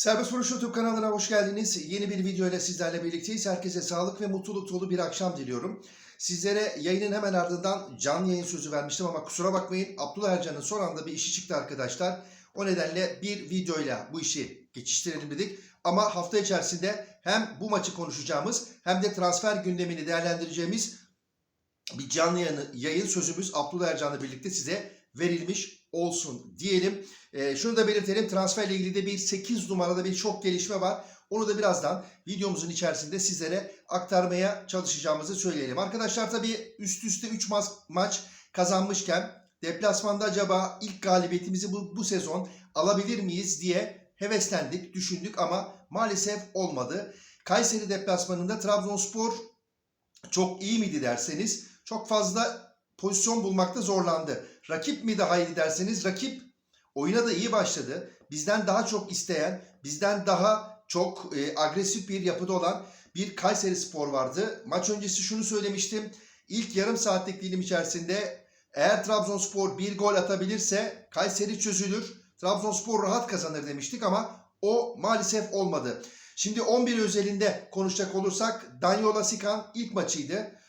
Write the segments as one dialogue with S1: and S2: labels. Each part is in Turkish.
S1: Serbest Vuruş YouTube kanalına hoş geldiniz. Yeni bir video ile sizlerle birlikteyiz. Herkese sağlık ve mutluluk dolu bir akşam diliyorum. Sizlere yayının hemen ardından canlı yayın sözü vermiştim ama kusura bakmayın Abdullah Ercan'ın son anda bir işi çıktı arkadaşlar. O nedenle bir videoyla bu işi geçiştirelim dedik. Ama hafta içerisinde hem bu maçı konuşacağımız hem de transfer gündemini değerlendireceğimiz bir canlı yayın, yayın sözümüz Abdullah Ercan'la birlikte size verilmiş olsun diyelim. Ee, şunu da belirtelim transferle ilgili de bir 8 numarada bir çok gelişme var. Onu da birazdan videomuzun içerisinde sizlere aktarmaya çalışacağımızı söyleyelim. Arkadaşlar tabii üst üste 3 ma- maç kazanmışken deplasmanda acaba ilk galibiyetimizi bu, bu sezon alabilir miyiz diye heveslendik, düşündük ama maalesef olmadı. Kayseri deplasmanında Trabzonspor çok iyi miydi derseniz çok fazla pozisyon bulmakta zorlandı. Rakip mi daha iyi derseniz rakip oyuna da iyi başladı. Bizden daha çok isteyen, bizden daha çok e, agresif bir yapıda olan bir Kayseri Spor vardı. Maç öncesi şunu söylemiştim. İlk yarım saatlik dilim içerisinde eğer Trabzonspor bir gol atabilirse Kayseri çözülür. Trabzonspor rahat kazanır demiştik ama o maalesef olmadı. Şimdi 11 özelinde konuşacak olursak Danyola Sikan ilk maçıydı.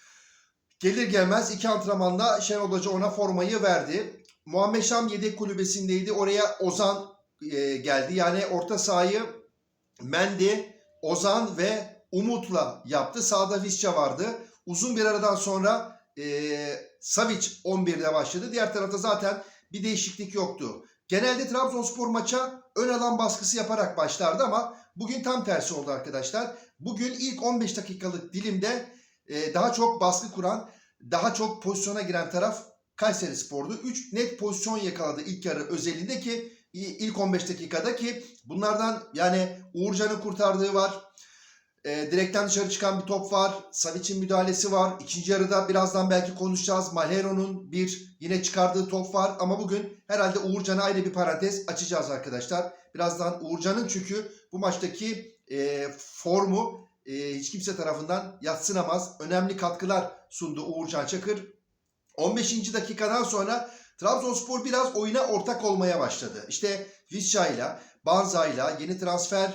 S1: Gelir gelmez iki antrenmanla Şenol Hoca ona formayı verdi. Muhammed Şam yedek kulübesindeydi. Oraya Ozan e, geldi. Yani orta sahayı Mendi, Ozan ve Umut'la yaptı. Sağda Visca vardı. Uzun bir aradan sonra e, Savic 11'de başladı. Diğer tarafta zaten bir değişiklik yoktu. Genelde Trabzonspor maça ön alan baskısı yaparak başlardı ama bugün tam tersi oldu arkadaşlar. Bugün ilk 15 dakikalık dilimde e, daha çok baskı kuran, daha çok pozisyona giren taraf Kayseri Spor'du. 3 net pozisyon yakaladı ilk yarı özelinde ki ilk 15 dakikada ki bunlardan yani Uğurcan'ın kurtardığı var. E, direkten dışarı çıkan bir top var. Savic'in müdahalesi var. İkinci yarıda birazdan belki konuşacağız. Malero'nun bir yine çıkardığı top var. Ama bugün herhalde Uğurcan'a ayrı bir parantez açacağız arkadaşlar. Birazdan Uğurcan'ın çünkü bu maçtaki e, formu e, hiç kimse tarafından yatsınamaz. Önemli katkılar sundu Uğurcan Çakır. 15. dakikadan sonra Trabzonspor biraz oyuna ortak olmaya başladı. İşte Visca'yla, Banza'yla yeni transfer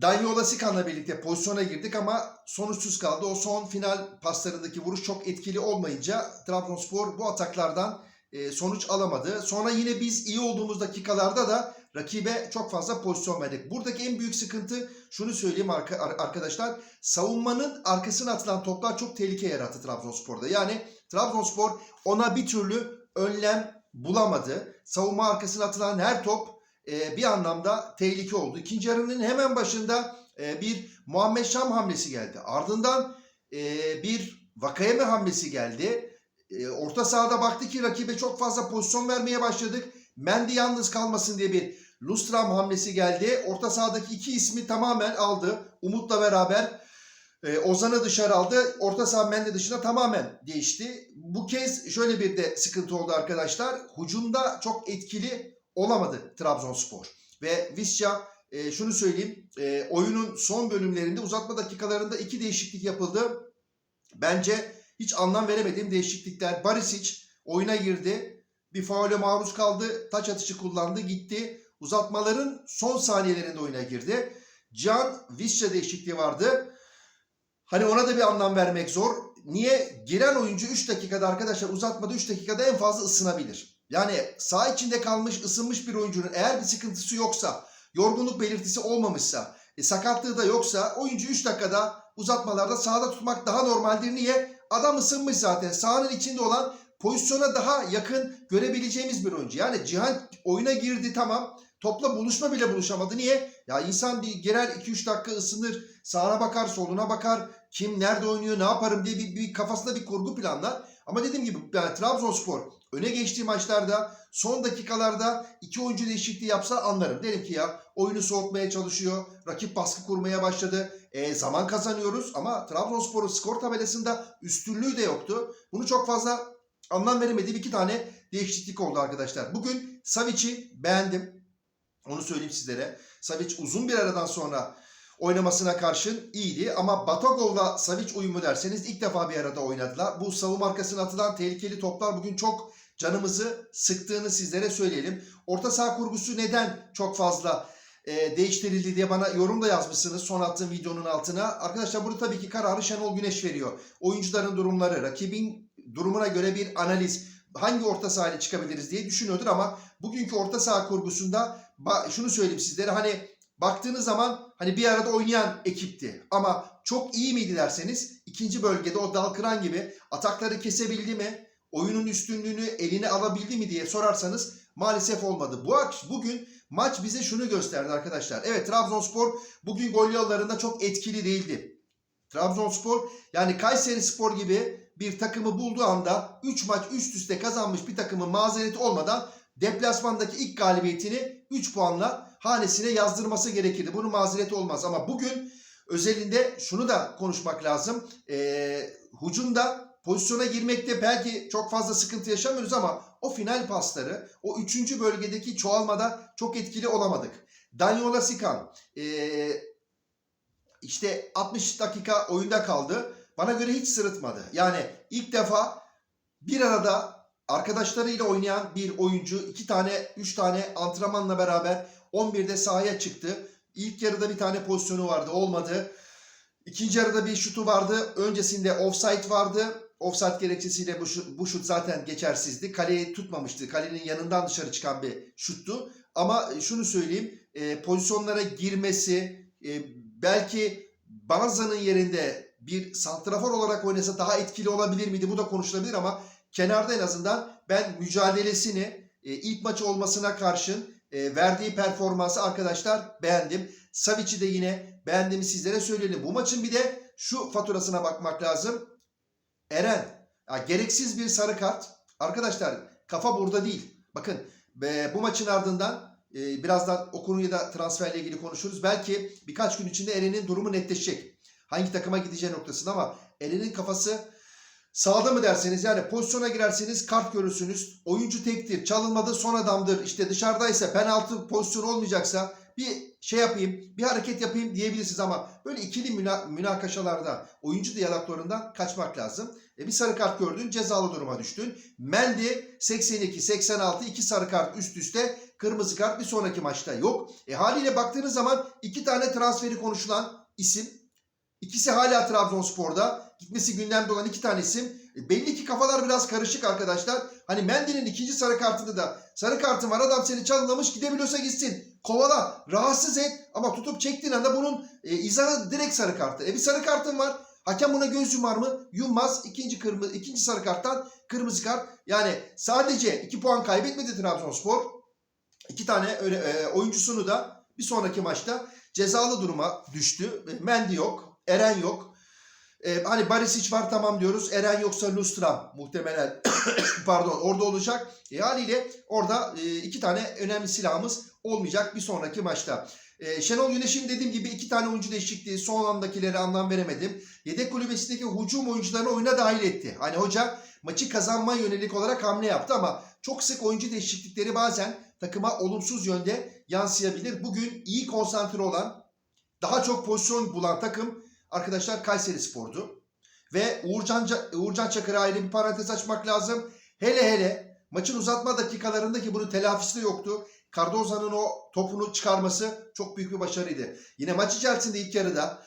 S1: Danyola Sikan'la birlikte pozisyona girdik ama sonuçsuz kaldı. O son final paslarındaki vuruş çok etkili olmayınca Trabzonspor bu ataklardan e, sonuç alamadı. Sonra yine biz iyi olduğumuz dakikalarda da rakibe çok fazla pozisyon verdik. Buradaki en büyük sıkıntı şunu söyleyeyim arkadaşlar. Savunmanın arkasına atılan toplar çok tehlike yarattı Trabzonspor'da. Yani Trabzonspor ona bir türlü önlem bulamadı. Savunma arkasına atılan her top e, bir anlamda tehlike oldu. İkinci yarının hemen başında e, bir Muhammed Şam hamlesi geldi. Ardından e, bir Vakayeme hamlesi geldi. Orta sahada baktı ki rakibe çok fazla pozisyon vermeye başladık. Mendi yalnız kalmasın diye bir Lustram hamlesi geldi. Orta sahadaki iki ismi tamamen aldı. Umut'la beraber e, Ozan'ı dışarı aldı. Orta saha Mendi dışına tamamen değişti. Bu kez şöyle bir de sıkıntı oldu arkadaşlar. Hucumda çok etkili olamadı Trabzonspor. Ve Visca e, şunu söyleyeyim. E, oyunun son bölümlerinde uzatma dakikalarında iki değişiklik yapıldı. Bence hiç anlam veremediğim değişiklikler. Barisic oyuna girdi. Bir faule maruz kaldı. Taç atışı kullandı. Gitti. Uzatmaların son saniyelerinde oyuna girdi. Can Visca değişikliği vardı. Hani ona da bir anlam vermek zor. Niye? Giren oyuncu 3 dakikada arkadaşlar uzatmada 3 dakikada en fazla ısınabilir. Yani sağ içinde kalmış, ısınmış bir oyuncunun eğer bir sıkıntısı yoksa, yorgunluk belirtisi olmamışsa, e, sakatlığı da yoksa oyuncu 3 dakikada uzatmalarda sahada tutmak daha normaldir. Niye? Adam ısınmış zaten. Sahanın içinde olan pozisyona daha yakın görebileceğimiz bir oyuncu. Yani Cihan oyuna girdi tamam. Topla buluşma bile buluşamadı. Niye? Ya insan bir girer 2-3 dakika ısınır. Sağına bakar, soluna bakar. Kim nerede oynuyor, ne yaparım diye bir, bir kafasında bir kurgu planlar. Ama dediğim gibi yani Trabzonspor öne geçtiği maçlarda son dakikalarda iki oyuncu değişikliği yapsa anlarım. Derim ki ya oyunu soğutmaya çalışıyor. Rakip baskı kurmaya başladı. E, zaman kazanıyoruz ama Trabzonspor'un skor tabelasında üstünlüğü de yoktu. Bunu çok fazla anlam veremediğim iki tane değişiklik oldu arkadaşlar. Bugün Savic'i beğendim. Onu söyleyeyim sizlere. Savic uzun bir aradan sonra oynamasına karşın iyiydi. Ama Batagov'la Savic uyumu derseniz ilk defa bir arada oynadılar. Bu savunma arkasına atılan tehlikeli toplar bugün çok canımızı sıktığını sizlere söyleyelim. Orta saha kurgusu neden çok fazla e, değiştirildi diye bana yorum da yazmışsınız son attığım videonun altına. Arkadaşlar burada tabii ki kararı Şenol Güneş veriyor. Oyuncuların durumları, rakibin durumuna göre bir analiz, hangi orta sahaya çıkabiliriz diye düşünüyordur ama bugünkü orta saha kurgusunda şunu söyleyeyim sizlere hani baktığınız zaman hani bir arada oynayan ekipti ama çok iyi miydi derseniz ikinci bölgede o dal kıran gibi atakları kesebildi mi? Oyunun üstünlüğünü eline alabildi mi diye sorarsanız maalesef olmadı. Bu bugün maç bize şunu gösterdi arkadaşlar. Evet Trabzonspor bugün gol yollarında çok etkili değildi. Trabzonspor yani Kayseri Spor gibi bir takımı bulduğu anda 3 maç üst üste kazanmış bir takımın mazereti olmadan deplasmandaki ilk galibiyetini 3 puanla hanesine yazdırması gerekirdi. Bunun mazereti olmaz ama bugün özelinde şunu da konuşmak lazım. Ee, hucumda pozisyona girmekte belki çok fazla sıkıntı yaşamıyoruz ama o final pasları, o üçüncü bölgedeki çoğalmada çok etkili olamadık. Daniola Sikan ee, işte 60 dakika oyunda kaldı. Bana göre hiç sırıtmadı. Yani ilk defa bir arada arkadaşlarıyla oynayan bir oyuncu iki tane, üç tane antrenmanla beraber 11'de sahaya çıktı. İlk yarıda bir tane pozisyonu vardı, olmadı. İkinci yarıda bir şutu vardı. Öncesinde offside vardı. Offside gerekçesiyle bu şut, bu şut zaten geçersizdi. Kaleyi tutmamıştı. Kalenin yanından dışarı çıkan bir şuttu. Ama şunu söyleyeyim. e, pozisyonlara girmesi, e, belki Banza'nın yerinde bir santrafor olarak oynasa daha etkili olabilir miydi? Bu da konuşulabilir ama kenarda en azından ben mücadelesini e, ilk maçı olmasına karşın e, verdiği performansı arkadaşlar beğendim. Savic'i de yine beğendiğimi sizlere söyleyelim. Bu maçın bir de şu faturasına bakmak lazım. Eren, ya gereksiz bir sarı kart. Arkadaşlar kafa burada değil. Bakın bu maçın ardından e, birazdan o konuyu da transferle ilgili konuşuruz. Belki birkaç gün içinde Eren'in durumu netleşecek. Hangi takıma gideceği noktasında ama Eren'in kafası sağda mı derseniz yani pozisyona girerseniz kart görürsünüz. Oyuncu tektir, çalınmadı son adamdır. İşte dışarıdaysa penaltı pozisyonu olmayacaksa bir şey yapayım, bir hareket yapayım diyebilirsiniz ama böyle ikili müna- münakaşalarda oyuncu diyaloglarından kaçmak lazım. E bir sarı kart gördün, cezalı duruma düştün. Mendy 82, 86, iki sarı kart üst üste, kırmızı kart bir sonraki maçta yok. E haliyle baktığınız zaman iki tane transferi konuşulan isim. İkisi hala Trabzonspor'da. Gitmesi gündemde olan iki tane isim. E belli ki kafalar biraz karışık arkadaşlar. Hani Mendy'nin ikinci sarı kartında da sarı kartın var adam seni çalınlamış gidebiliyorsa gitsin. Kovala, rahatsız et ama tutup çektiğin anda bunun e, izahı direkt sarı kartı. E bir sarı kartın var. Hakem buna göz yumar mı? Yummaz. İkinci kırmızı ikinci sarı karttan kırmızı kart. Yani sadece 2 puan kaybetmedi Trabzonspor. İki tane öyle, e, oyuncusunu da bir sonraki maçta cezalı duruma düştü. E, Mendy yok, Eren yok. E, hani Barisic var tamam diyoruz. Eren yoksa Lustra muhtemelen pardon orada olacak. E, haliyle orada e, iki tane önemli silahımız olmayacak bir sonraki maçta. E, Şenol Güneş'in dediğim gibi iki tane oyuncu değişikliği son andakileri anlam veremedim. Yedek kulübesindeki hücum oyuncularını oyuna dahil etti. Hani hoca maçı kazanma yönelik olarak hamle yaptı ama çok sık oyuncu değişiklikleri bazen takıma olumsuz yönde yansıyabilir. Bugün iyi konsantre olan, daha çok pozisyon bulan takım arkadaşlar Kayseri Spor'du. Ve Uğurcan, Ca- Uğurcan Çakır'a ayrı bir parantez açmak lazım. Hele hele maçın uzatma dakikalarındaki bunun telafisi de yoktu. Cardoza'nın o topunu çıkarması çok büyük bir başarıydı. Yine maç içerisinde ilk yarıda,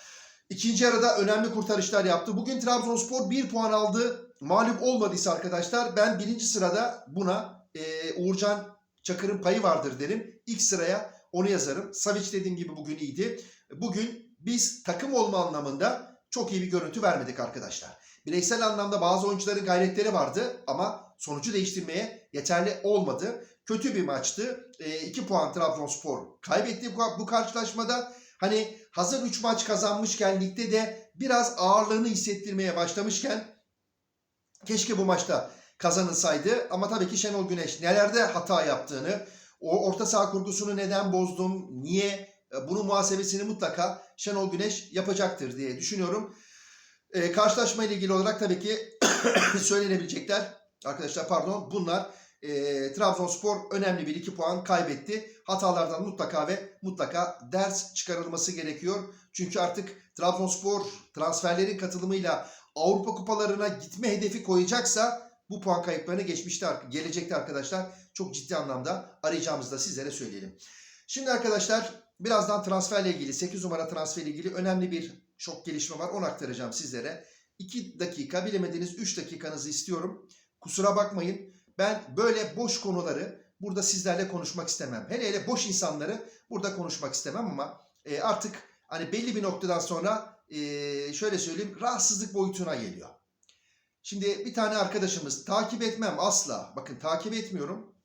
S1: ikinci yarıda önemli kurtarışlar yaptı. Bugün Trabzonspor 1 puan aldı. Mağlup olmadıysa arkadaşlar ben birinci sırada buna e, Uğurcan Çakır'ın payı vardır derim. İlk sıraya onu yazarım. Savic dediğim gibi bugün iyiydi. Bugün biz takım olma anlamında çok iyi bir görüntü vermedik arkadaşlar. Bireysel anlamda bazı oyuncuların gayretleri vardı ama sonucu değiştirmeye yeterli olmadı. Kötü bir maçtı. 2 puan Trabzonspor kaybetti bu, karşılaşmada. Hani hazır 3 maç kazanmışken ligde de biraz ağırlığını hissettirmeye başlamışken keşke bu maçta kazanılsaydı. Ama tabii ki Şenol Güneş nelerde hata yaptığını, o orta saha kurgusunu neden bozdum, niye e, bunun muhasebesini mutlaka Şenol Güneş yapacaktır diye düşünüyorum. E, karşılaşma ile ilgili olarak tabii ki söylenebilecekler arkadaşlar pardon bunlar e, Trabzonspor önemli bir iki puan kaybetti. Hatalardan mutlaka ve mutlaka ders çıkarılması gerekiyor. Çünkü artık Trabzonspor transferlerin katılımıyla Avrupa kupalarına gitme hedefi koyacaksa bu puan kayıplarını geçmişte gelecekte arkadaşlar çok ciddi anlamda arayacağımızı da sizlere söyleyelim. Şimdi arkadaşlar birazdan transferle ilgili 8 numara transferle ilgili önemli bir şok gelişme var. Onu aktaracağım sizlere. 2 dakika bilemediğiniz 3 dakikanızı istiyorum. Kusura bakmayın. Ben böyle boş konuları burada sizlerle konuşmak istemem. Hele hele boş insanları burada konuşmak istemem ama e, artık hani belli bir noktadan sonra e, şöyle söyleyeyim rahatsızlık boyutuna geliyor. Şimdi bir tane arkadaşımız takip etmem asla. Bakın takip etmiyorum.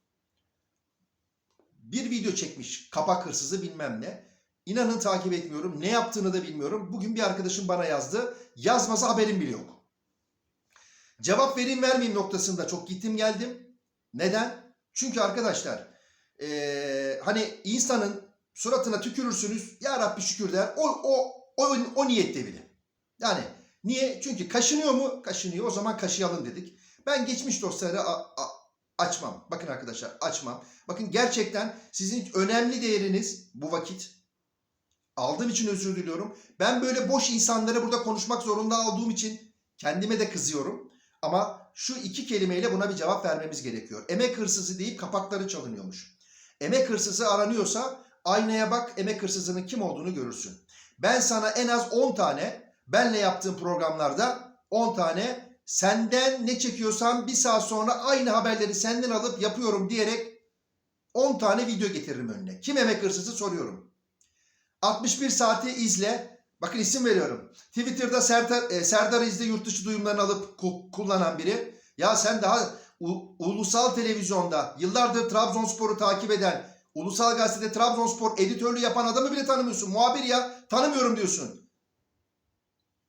S1: Bir video çekmiş kapak hırsızı bilmem ne. İnanın takip etmiyorum. Ne yaptığını da bilmiyorum. Bugün bir arkadaşım bana yazdı. Yazmasa haberim bile yok. Cevap vereyim vermeyeyim noktasında çok gittim geldim. Neden? Çünkü arkadaşlar eee, hani insanın suratına tükürürsünüz. Ya Rabbi şükür der. O, o, o, o niyette bile. Yani niye? Çünkü kaşınıyor mu? Kaşınıyor. O zaman kaşıyalım dedik. Ben geçmiş a- açmam. Bakın arkadaşlar açmam. Bakın gerçekten sizin önemli değeriniz bu vakit. Aldığım için özür diliyorum. Ben böyle boş insanları burada konuşmak zorunda olduğum için kendime de kızıyorum. Ama şu iki kelimeyle buna bir cevap vermemiz gerekiyor. Emek hırsızı deyip kapakları çalınıyormuş. Emek hırsızı aranıyorsa aynaya bak emek hırsızının kim olduğunu görürsün. Ben sana en az 10 tane benle yaptığım programlarda 10 tane senden ne çekiyorsan bir saat sonra aynı haberleri senden alıp yapıyorum diyerek 10 tane video getiririm önüne. Kim emek hırsızı soruyorum. 61 saati izle. Bakın isim veriyorum. Twitter'da Serdar, e, Serdar İzle yurt dışı duyumlarını alıp ku- kullanan biri. Ya sen daha u- ulusal televizyonda yıllardır Trabzonspor'u takip eden, ulusal gazetede Trabzonspor editörlüğü yapan adamı bile tanımıyorsun. Muhabir ya tanımıyorum diyorsun.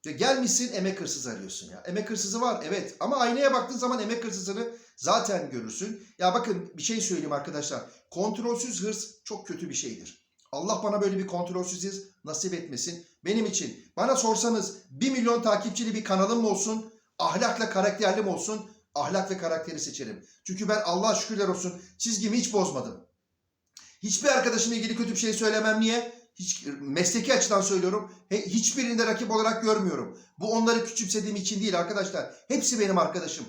S1: Ya gelmişsin emek hırsızı arıyorsun ya. Emek hırsızı var evet ama aynaya baktığın zaman emek hırsızını zaten görürsün. Ya bakın bir şey söyleyeyim arkadaşlar. Kontrolsüz hırs çok kötü bir şeydir. Allah bana böyle bir kontrolsüz hırs nasip etmesin. Benim için bana sorsanız 1 milyon takipçili bir kanalım mı olsun? Ahlakla karakterli mi olsun? Ahlak ve karakteri seçerim. Çünkü ben Allah'a şükürler olsun çizgimi hiç bozmadım. Hiçbir arkadaşımla ilgili kötü bir şey söylemem. Niye? Hiç, mesleki açıdan söylüyorum. He, hiçbirini de rakip olarak görmüyorum. Bu onları küçümsediğim için değil arkadaşlar. Hepsi benim arkadaşım.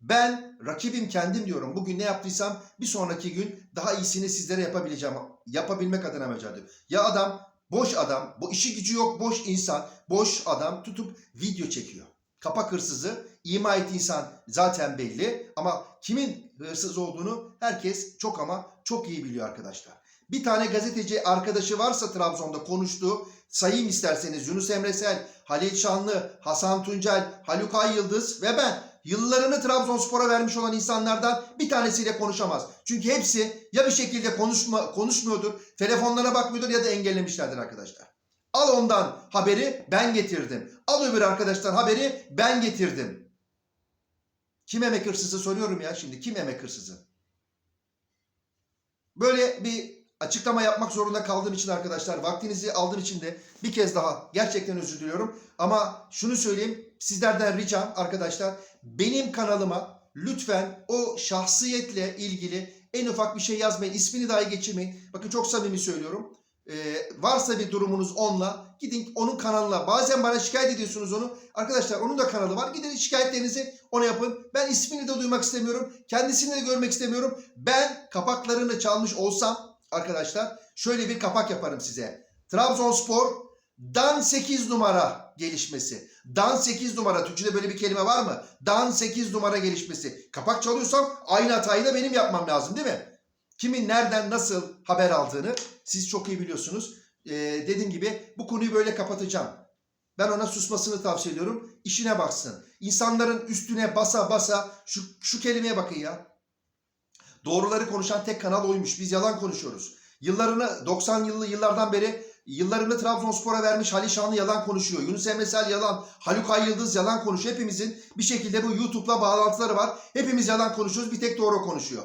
S1: Ben rakibim kendim diyorum. Bugün ne yaptıysam bir sonraki gün daha iyisini sizlere yapabileceğim. Yapabilmek adına mücadele. Ya adam, boş adam, bu işi gücü yok, boş insan, boş adam tutup video çekiyor. Kapak hırsızı, ima ettiği insan zaten belli ama kimin hırsız olduğunu herkes çok ama çok iyi biliyor arkadaşlar. Bir tane gazeteci arkadaşı varsa Trabzon'da konuştuğu sayayım isterseniz Yunus Emresel, Halil Şanlı, Hasan Tuncel, Haluk Ay Yıldız ve ben yıllarını Trabzonspor'a vermiş olan insanlardan bir tanesiyle konuşamaz. Çünkü hepsi ya bir şekilde konuşma, konuşmuyordur, telefonlarına bakmıyordur ya da engellemişlerdir arkadaşlar. Al ondan haberi ben getirdim. Al öbür arkadaştan haberi ben getirdim. Kim emek hırsızı soruyorum ya şimdi. Kim emek hırsızı? Böyle bir açıklama yapmak zorunda kaldığım için arkadaşlar vaktinizi aldığım için de bir kez daha gerçekten özür diliyorum. Ama şunu söyleyeyim sizlerden ricam arkadaşlar benim kanalıma lütfen o şahsiyetle ilgili en ufak bir şey yazmayın. İsmini dahi geçirmeyin. Bakın çok samimi söylüyorum. Ee, varsa bir durumunuz onunla gidin onun kanalına. Bazen bana şikayet ediyorsunuz onu. Arkadaşlar onun da kanalı var. Gidin şikayetlerinizi ona yapın. Ben ismini de duymak istemiyorum. Kendisini de görmek istemiyorum. Ben kapaklarını çalmış olsam arkadaşlar şöyle bir kapak yaparım size. Trabzonspor Dan 8 numara gelişmesi. Dan 8 numara. Türkçe'de böyle bir kelime var mı? Dan 8 numara gelişmesi. Kapak çalıyorsam aynı hatayı da benim yapmam lazım değil mi? Kimin nereden nasıl haber aldığını siz çok iyi biliyorsunuz. Ee, dediğim gibi bu konuyu böyle kapatacağım. Ben ona susmasını tavsiye ediyorum. İşine baksın. İnsanların üstüne basa basa şu, şu kelimeye bakın ya. Doğruları konuşan tek kanal oymuş. Biz yalan konuşuyoruz. Yıllarını 90 yıllı yıllardan beri yıllarını Trabzonspor'a vermiş Halil Şanlı yalan konuşuyor. Yunus Emresel yalan, Haluk Ay Yıldız yalan konuşuyor. Hepimizin bir şekilde bu YouTube'la bağlantıları var. Hepimiz yalan konuşuyoruz. Bir tek doğru konuşuyor.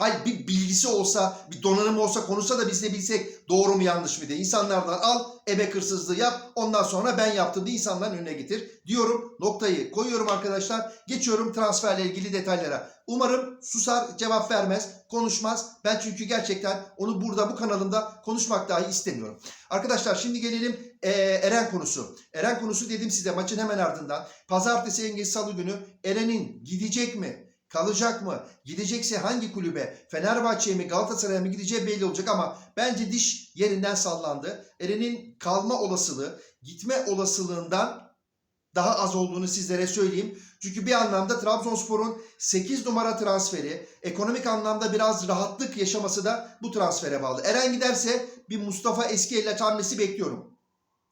S1: Hayır bir bilgisi olsa, bir donanımı olsa konuşsa da biz de bilsek doğru mu yanlış mı diye. İnsanlardan al, emek hırsızlığı yap. Ondan sonra ben yaptım diye insanların önüne getir. Diyorum noktayı koyuyorum arkadaşlar. Geçiyorum transferle ilgili detaylara. Umarım susar, cevap vermez, konuşmaz. Ben çünkü gerçekten onu burada bu kanalımda konuşmak dahi istemiyorum. Arkadaşlar şimdi gelelim eee, Eren konusu. Eren konusu dedim size maçın hemen ardından. Pazartesi, Engin, Salı günü Eren'in gidecek mi? Kalacak mı? Gidecekse hangi kulübe? Fenerbahçe'ye mi Galatasaray'a mı gideceği belli olacak ama bence diş yerinden sallandı. Eren'in kalma olasılığı gitme olasılığından daha az olduğunu sizlere söyleyeyim. Çünkü bir anlamda Trabzonspor'un 8 numara transferi, ekonomik anlamda biraz rahatlık yaşaması da bu transfere bağlı. Eren giderse bir Mustafa Eskiel'le hamlesi bekliyorum.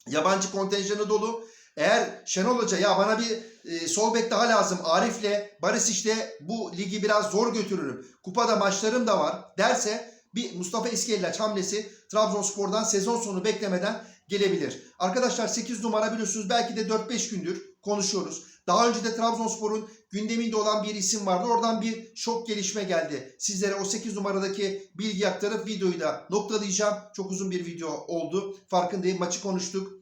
S1: Yabancı kontenjanı dolu. Eğer Şenol Hoca ya bana bir e, sol bek daha lazım Arif'le Barisic'le bu ligi biraz zor götürürüm. Kupada maçlarım da var derse bir Mustafa Eskiel'le hamlesi Trabzonspor'dan sezon sonu beklemeden gelebilir. Arkadaşlar 8 numara biliyorsunuz belki de 4-5 gündür konuşuyoruz. Daha önce de Trabzonspor'un gündeminde olan bir isim vardı. Oradan bir şok gelişme geldi. Sizlere o 8 numaradaki bilgi aktarıp videoyu da noktalayacağım. Çok uzun bir video oldu. Farkındayım. Maçı konuştuk.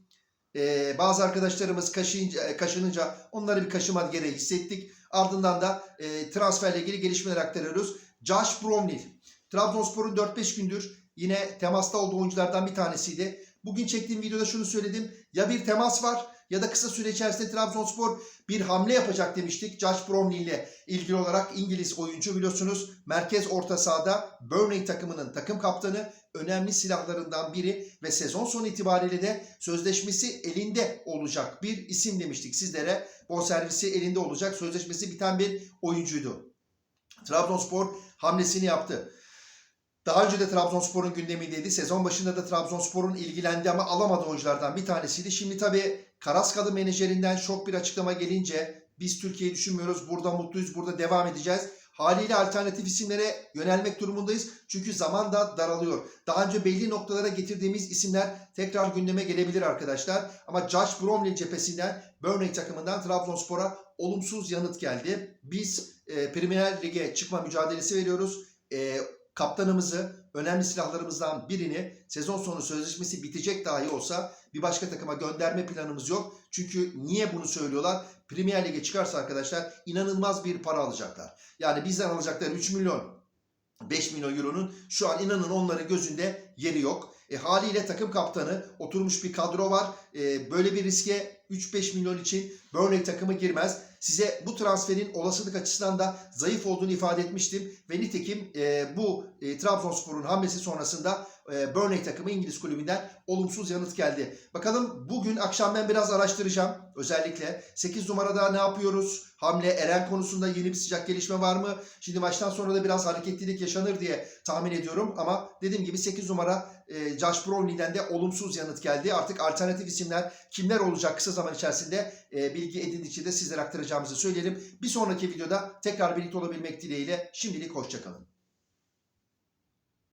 S1: Ee, bazı arkadaşlarımız kaşıyınca, kaşınınca onları bir kaşıma gereği hissettik. Ardından da e, transferle ilgili gelişmeler aktarıyoruz. Josh Bromley. Trabzonspor'un 4-5 gündür yine temasta olduğu oyunculardan bir tanesiydi. Bugün çektiğim videoda şunu söyledim. Ya bir temas var ya da kısa süre içerisinde Trabzonspor bir hamle yapacak demiştik. Josh Bromley ile ilgili olarak İngiliz oyuncu biliyorsunuz merkez orta sahada Burnley takımının takım kaptanı önemli silahlarından biri ve sezon sonu itibariyle de sözleşmesi elinde olacak bir isim demiştik sizlere. Bonservisi elinde olacak sözleşmesi biten bir oyuncuydu. Trabzonspor hamlesini yaptı. Daha önce de Trabzonspor'un gündemindeydi. Sezon başında da Trabzonspor'un ilgilendi ama alamadığı oyunculardan bir tanesiydi. Şimdi tabii Karaskalı menajerinden şok bir açıklama gelince biz Türkiye'yi düşünmüyoruz. Burada mutluyuz. Burada devam edeceğiz. Haliyle alternatif isimlere yönelmek durumundayız. Çünkü zaman da daralıyor. Daha önce belli noktalara getirdiğimiz isimler tekrar gündeme gelebilir arkadaşlar. Ama Josh Bromley cephesinden Burnley takımından Trabzonspor'a olumsuz yanıt geldi. Biz e, Premier Lig'e çıkma mücadelesi veriyoruz. E, kaptanımızı, önemli silahlarımızdan birini sezon sonu sözleşmesi bitecek dahi olsa bir başka takıma gönderme planımız yok. Çünkü niye bunu söylüyorlar? Premier Lig'e çıkarsa arkadaşlar inanılmaz bir para alacaklar. Yani bizden alacakları 3 milyon 5 milyon euronun şu an inanın onların gözünde yeri yok. E, haliyle takım kaptanı oturmuş bir kadro var. E, böyle bir riske 3-5 milyon için Burnley takımı girmez. Size bu transferin olasılık açısından da zayıf olduğunu ifade etmiştim. Ve nitekim e, bu e, Trabzonspor'un hamlesi sonrasında e, Burnley takımı İngiliz kulübünden olumsuz yanıt geldi. Bakalım bugün akşam ben biraz araştıracağım. Özellikle 8 numarada ne yapıyoruz? Hamle Eren konusunda yeni bir sıcak gelişme var mı? Şimdi maçtan sonra da biraz hareketlilik yaşanır diye tahmin ediyorum. Ama dediğim gibi 8 numara e, Josh Bromley'den de olumsuz yanıt geldi. Artık alternatif isimler kimler olacak kısa zaman içerisinde e, bilgi edindikçe de sizlere aktaracağımızı söyleyelim. Bir sonraki videoda tekrar birlikte olabilmek dileğiyle şimdilik hoşçakalın.